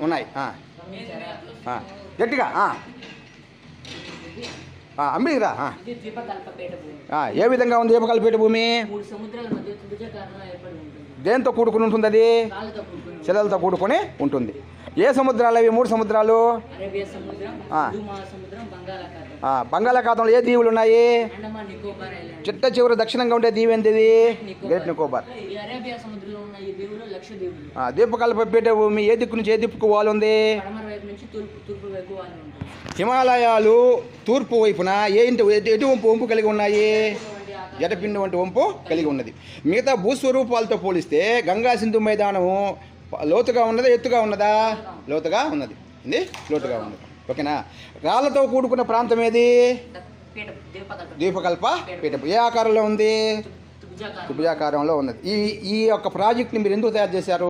ఉన్నాయి. గట్టిగా ఆ, ఏ విధంగా ఉంది దీపకల్పేట భూమి? దేంతో కూడుకుని ఉంటుంది అది? శిలలతో కూడుకొని ఉంటుంది. ఏ సముద్రాలు అవి? మూడు సముద్రాలు? బంగాళాఖాతంలో ఏ దీవులు ఉన్నాయి? చిట్ట చివరి దక్షిణంగా ఉండే దీవి ఏంటిది? గ్రేట్ నికోబార్. ఈ అరేబియా సముద్రంలో ఉన్న ఈ దీవులు లక్షద్వీపులు ఆ, దీపకల్పపేట భూమి ఏ దిక్కు నుంచి ఏ దిక్కుకు వాలుంది? పడమర వైపు నుంచి తూర్పు తూర్పు వైపు వాళ్ళు ఉంటుంది. హిమాలయాలు తూర్పు వైపున ఏ ఇంటి ఎటు- వంపు వంపు కలిగి ఉన్నాయి? జటపిండి వంటి వంపు కలిగి ఉన్నది. మిగతా భూస్వరూపాలతో పోలిస్తే గంగా సింధు మైదానం లోతుగా ఉన్నదా ఎత్తుగా ఉన్నదా? లోతుగా ఉన్నది. ఇది లోతుగా ఉన్నది. ఓకేనా? రాళ్ళతో కూడుకున్న ప్రాంతం ఏది? దీపకల్ప పీఠం ఏ ఆకారంలో ఉంది? త్రిభుజాకారం త్రిభుజాకారంలో ఉన్నది. ఈ ఈ యొక్క ప్రాజెక్ట్ని మీరు ఎందుకు తయారు చేశారు?